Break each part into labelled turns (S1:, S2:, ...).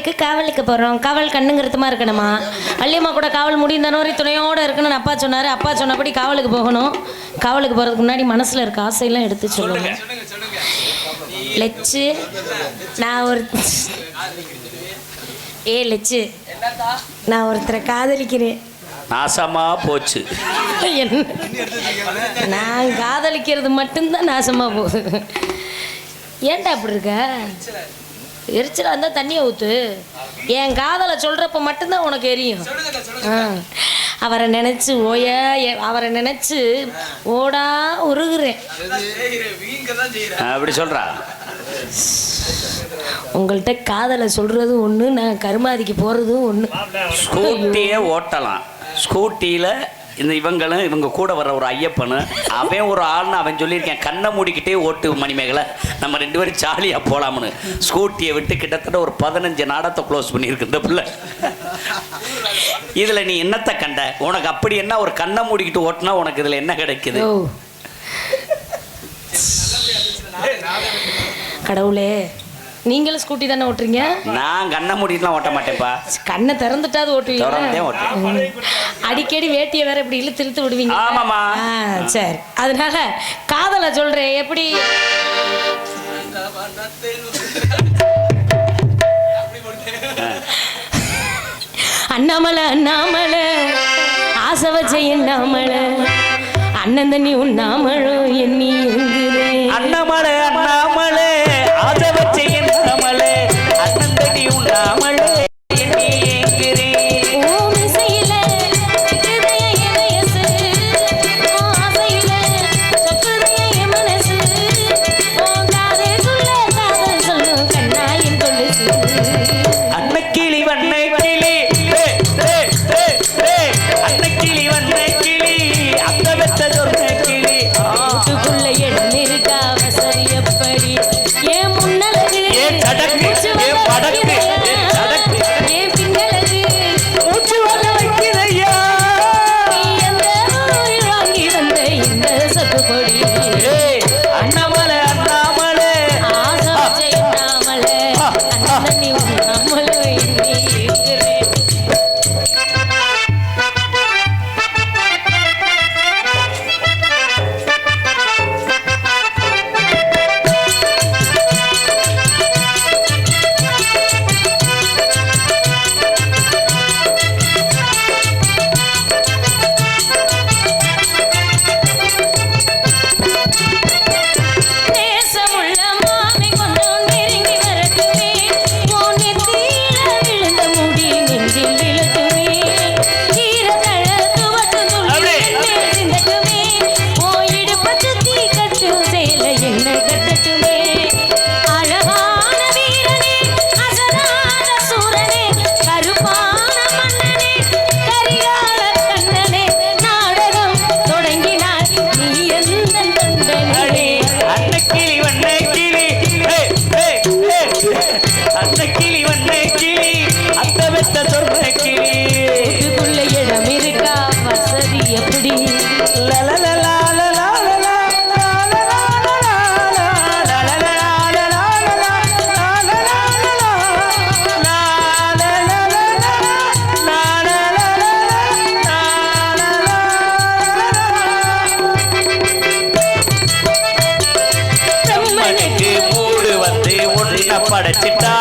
S1: வீட்டுக்கு காவலுக்கு போகிறோம் காவல் கண்ணுங்கிறதுமா இருக்கணுமா? வள்ளியம்மா கூட காவல் முடிந்த வரை துணையோடு இருக்கணும்னு அப்பா சொன்னார். அப்பா சொன்னபடி காவலுக்கு போகணும். காவலுக்கு போகிறதுக்கு முன்னாடி மனசில் இருக்க ஆசையெல்லாம் எடுத்து சொல்லுங்க. லெச்சு நான் ஒரு ஏ லெச்சு நான் ஒருத்தரை காதலிக்கிறேன்.
S2: நாசமா போச்சு.
S1: நான் காதலிக்கிறது மட்டும்தான் நாசமாக போகுது. ஏன்டா அப்படி இருக்க? எரிச்சலாக இருந்தால் தண்ணியை ஊற்று என் காதலை சொல்கிறப்ப மட்டும்தான் உனக்கு எரியும். அவரை நினச்சி ஓய அவரை நினச்சி ஓடா உருகுறேன்.
S2: அப்படி சொல்றா?
S1: உங்கள்கிட்ட காதலை சொல்கிறது ஒன்று நான் கருமாதிக்கு போகிறதும் ஒன்று
S2: ஸ்கூட்டியே ஓட்டலாம். ஸ்கூட்டியில் இந்த இவங்களும் இவங்க கூட வர்ற ஒரு ஐயப்பனு அவன் ஒரு ஆள்னு அவன் சொல்லியிருக்கேன் கண்ணை மூடிக்கிட்டே ஓட்டு மணிமேகலை நம்ம ரெண்டு பேரும் ஜாலியாக போகலாம்னு ஸ்கூட்டியை விட்டு கிட்டத்தட்ட ஒரு பதினஞ்சு நாடத்தை க்ளோஸ் பண்ணியிருக்கு இந்த பிள்ளை. இதில் நீ என்னத்தை கண்ட? உனக்கு அப்படி என்ன ஒரு கண்ணை மூடிக்கிட்டு ஓட்டினா உனக்கு இதில் என்ன கிடைக்குது?
S1: கடவுளே நீங்களும் ஸ்கூட்டி தானே ஓட்டுறீங்க?
S2: நான் கண்ணை மூடிட்டுலாம் ஓட்ட மாட்டேன்ப்பா.
S1: கண்ணை திறந்துட்டாது
S2: திறந்தே
S1: ஓட்டுவீங்க
S2: ஓட்டுவேன்.
S1: ம். அடிக்கடி வேட்டியை வேற இப்படி இழுத்து இழுத்து விடுவீங்க.
S2: ஆமாம்மா.
S1: ஆ, சரி. அதனால காதலை சொல்றேன் எப்படி? அண்ணாமலை அண்ணாமலை ஆசை வச்ச எண்ணாமலை அண்ணன் தண்ணி உண்ணாமலும் எண்ணி
S2: அண்ணாமலை te. உன்னை படைச்சிட்டா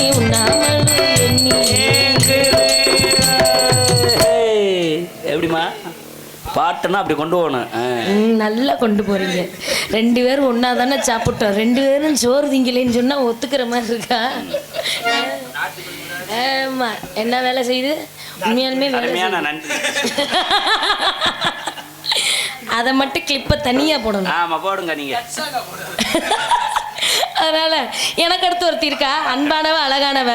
S2: எண்ணி
S1: உண்ணாமல் எண்ணி
S2: பாட்டுன்னா அப்படி கொண்டு போகணும்.
S1: நல்லா கொண்டு போறீங்க. ரெண்டு பேரும் ஒன்னா தானே சாப்பிட்டோம். ரெண்டு பேரும் சோறு திங்கலைன்னு சொன்னா ஒத்துக்கிற மாதிரி இருக்கா? ஆமா. என்ன வேலை செய்யுது? உண்மையாலுமே அதை மட்டும் கிளிப்பை தனியா போடணும்.
S2: ஆமா போடுங்க நீங்க.
S1: அதனால எனக்கு அடுத்து ஒருத்தி இருக்கா? அன்பானவ அழகானவ.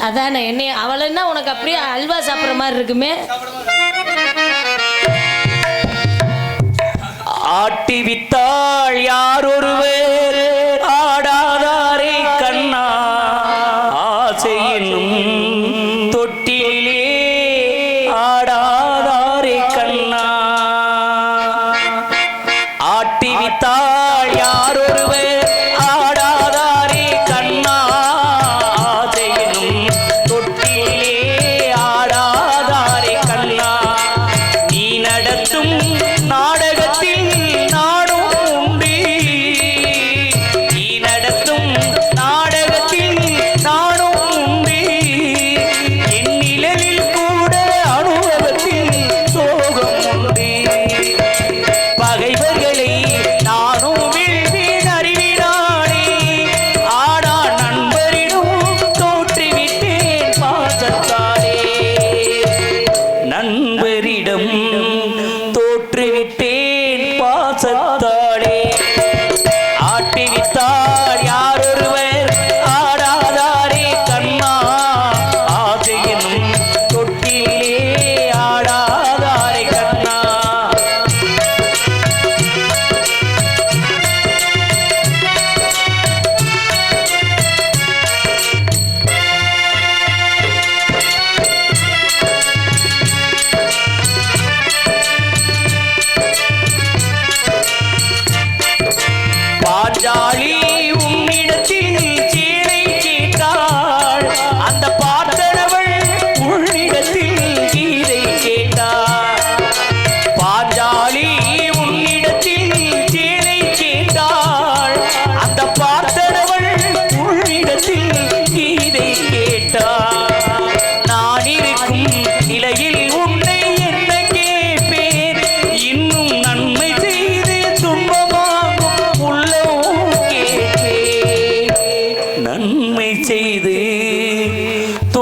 S1: அதானே என்னை அவளைன்னா உனக்கு அப்படியே அல்வா சாப்பிட்ற மாதிரி இருக்குமே.
S2: காட்டி வித்தாள் யார் ஒருவர்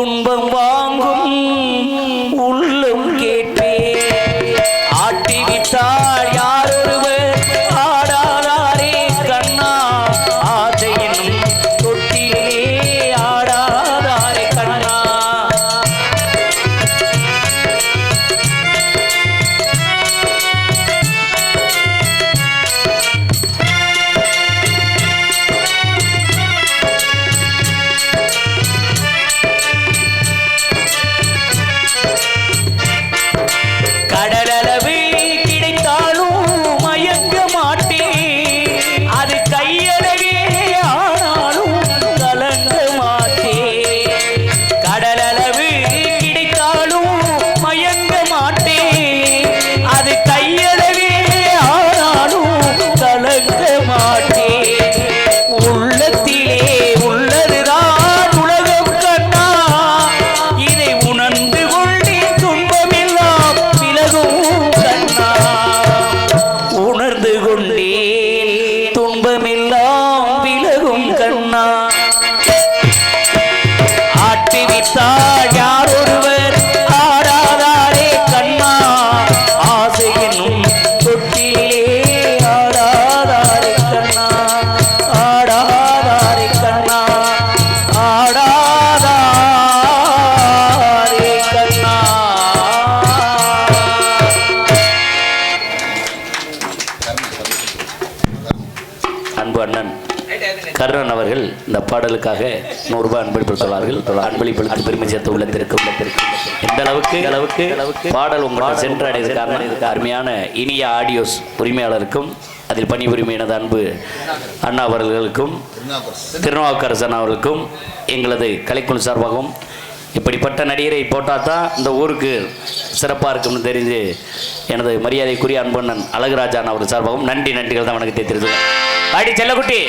S2: துன்பம் வா ஆட்டிவித்தாள் யார் இந்த பாடலுக்காக நூறு ரூபாய் அன்பளிப்படுத்துள்ளார்கள் அன்பளிப்படுத்தி பெருமை சேர்த்து உள்ளத்திற்கு உள்ளத்திற்கு. இந்த அளவுக்கு அளவுக்கு அளவுக்கு பாடல் உங்களால் சென்று அடையது காரணம் அருமையான இனிய ஆடியோஸ் உரிமையாளருக்கும் அதில் பணிபுரியும் எனது அன்பு அண்ணா அவர்களுக்கும் திருநாவுக்கரசன் அவர்களுக்கும் எங்களது கலைக்குழு சார்பாகவும் இப்படிப்பட்ட நடிகரை போட்டால் தான் இந்த ஊருக்கு சிறப்பாக இருக்கும்னு தெரிஞ்சு எனது மரியாதைக்குரிய அன்பண்ணன் அழகுராஜான் அவர் சார்பாகவும் நன்றி நன்றிகள் தான் வணக்கத்தை தெரிவித்துள்ளேன் அடி செல்லக்குட்டி!